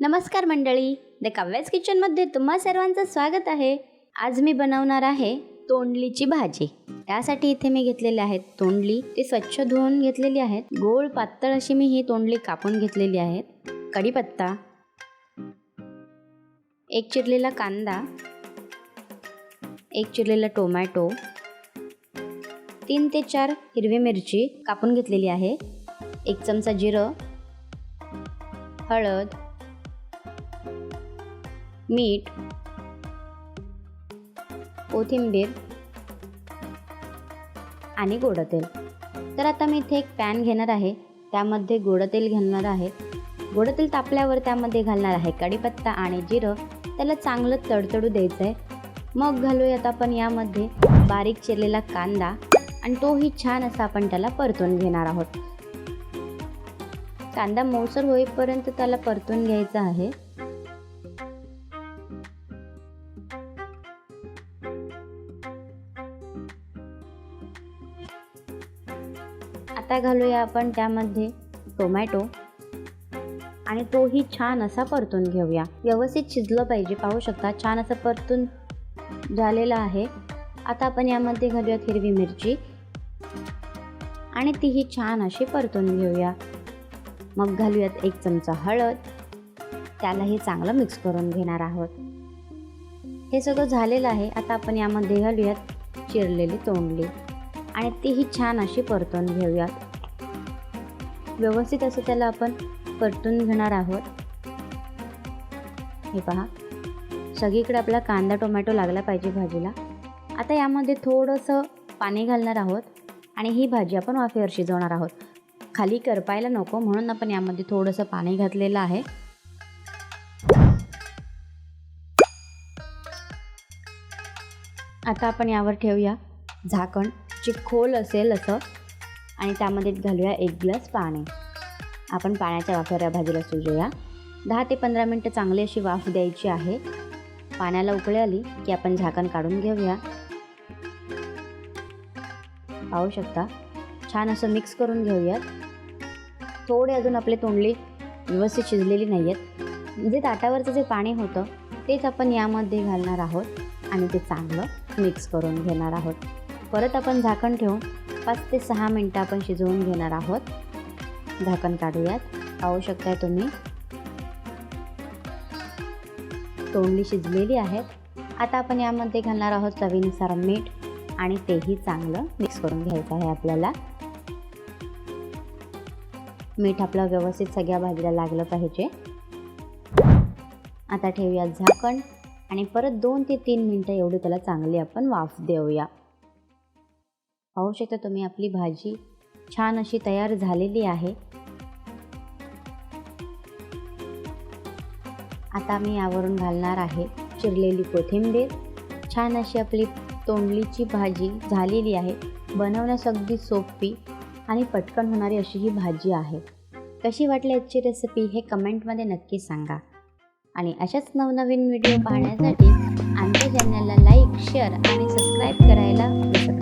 नमस्कार मंडळी द काव्याज किचनमध्ये तुम्हा सर्वांचं स्वागत आहे. आज मी बनवणार आहे तोंडलीची भाजी. त्यासाठी इथे मी घेतलेले आहेत तोंडली. ती स्वच्छ धुवून घेतलेली आहेत गोळ पातळ अशी मी ही तोंडली कापून घेतलेली आहेत कढीपत्ता एक चिरलेला कांदा एक चिरलेला टोमॅटो तीन ते चार हिरवी मिरची कापून घेतलेली आहे. एक चमचा जिरं हळद मीठ कोथिंबीर आणि गोडं तेल. तर आता मी इथे एक पॅन घेणार आहे. त्यामध्ये गोडं तेल घालणार आहे. गोडं तेल तापल्यावर त्यामध्ये घालणार आहे कढीपत्ता आणि जिरं. त्याला चांगलं तडतडू द्यायचं आहे. मग घालूयात आपण यामध्ये बारीक चिरलेला कांदा आणि तोही छान असा आपण त्याला परतून घेणार आहोत. कांदा मऊसर होईपर्यंत त्याला परतून घ्यायचा आहे. आता घालूया आपण त्यामध्ये टोमॅटो. आणि तोही छान असा परतून घेऊया. व्यवस्थित शिजलं पाहिजे. पाहू शकता छान असं परतून झालेलं आहे. आता आपण यामध्ये घालूयात हिरवी मिरची. आणि तीही छान अशी परतून घेऊया. मग घालूयात एक चमचा हळद. त्यालाही चांगलं मिक्स करून घेणार आहोत. हे सगळं झालेलं आहे. आता आपण यामध्ये घालूयात चिरलेली तोंडली. आणि तीही छान अशी परतून घेऊयात. व्यवस्थित असं त्याला आपण परतून घेणार आहोत. हे पहा. सगळीकडे आपला कांदा टोमॅटो लागला पाहिजे भाजीला. आता यामध्ये थोडंसं पाणी घालणार आहोत आणि ही भाजी आपण वाफेवर शिजवणार आहोत. खाली करपायला नको म्हणून आपण यामध्ये थोडंसं पाणी घातलेलं आहे. आता आपण यावर ठेवूया झाकण. खोल असेल असं. आणि त्यामध्ये घालूया एक ग्लास पाणी. आपण पाण्याच्या वाफेवर या भाजीला सुजूया दहा ते पंधरा मिनटं चांगली अशी वाफ द्यायची आहे. पाण्याला उकळी आली की आपण झाकण काढून घेऊया. पाहू शकता? छान असं मिक्स करून घेऊयात. थोडे अजून आपले तोंडली व्यवस्थित शिजलेली नाही आहेत जे ताटावरचं जे पाणी होतं तेच आपण यामध्ये घालणार आहोत. आणि ते चांगलं मिक्स करून घेणार आहोत. परत आपण झाकण ठेवून पाच ते सहा मिनटं आपण शिजवून घेणार आहोत. झाकण काढूयात. पाहू शकताय तुम्ही. तोंडली शिजलेली आहेत. आता आपण यामध्ये घालणार आहोत चवीनुसार मीठ आणि तेही चांगलं मिक्स करून घ्यायचं आहे आपल्याला. मीठ आपलं व्यवस्थित सगळ्या भाजीला लागलं पाहिजे. आता ठेवूया झाकण आणि परत दोन ते तीन मिनटं एवढी त्याला चांगली आपण वाफ देऊया. पाहू शकता तुम्ही आपली भाजी छान अशी तयार झालेली आहे. आता मी यावरून घालणार आहे चिरलेली कोथिंबीर. छान अशी आपली तोंडलीची भाजी झालेली आहे. बनवण्यास अगदी सोपी आणि पटकन होणारी अशी ही भाजी आहे. कशी वाटली आजची रेसिपी हे कमेंटमध्ये नक्की सांगा. आणि अशाच नवनवीन व्हिडिओ पाहण्यासाठी आमच्या चॅनलला लाईक शेअर आणि सबस्क्राईब करायला विसरू